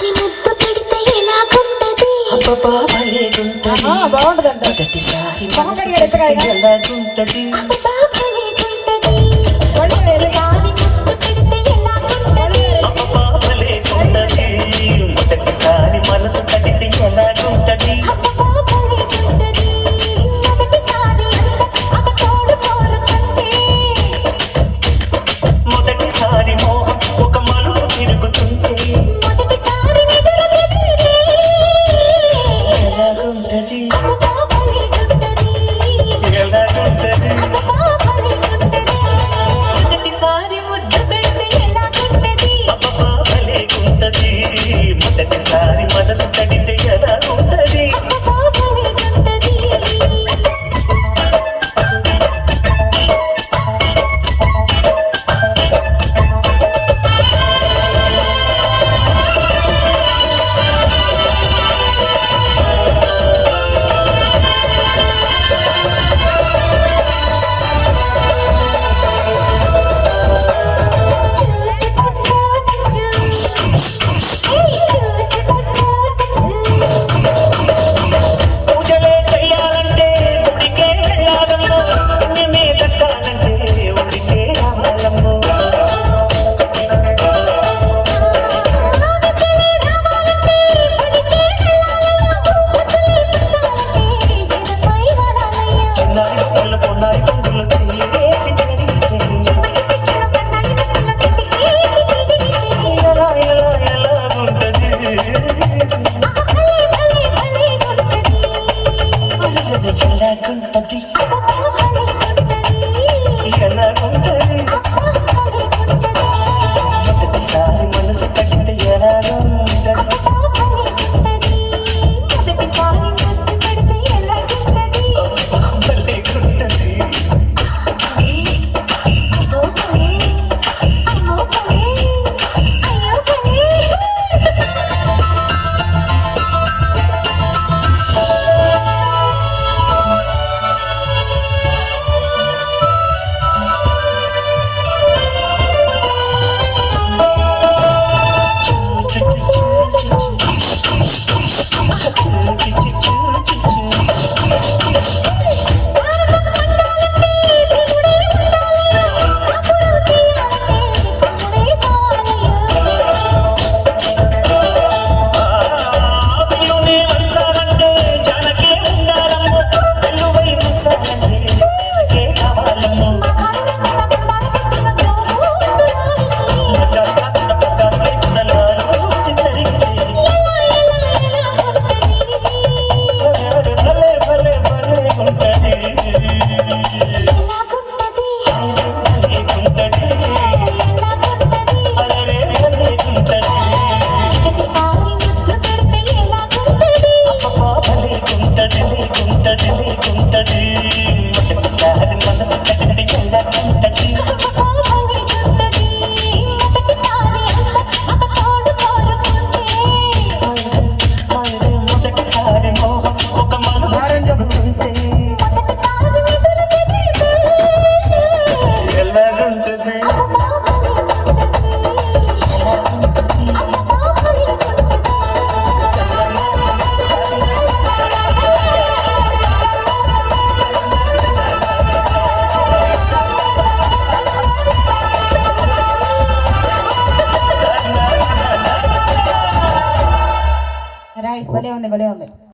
ఒకసారి ముద్దు పెడితే ఎలా గుంటది. బాగుంటదంట. మొదటిసారి ఎలా దారి మనసు తడి భలే ఉంది భలే ఉంది.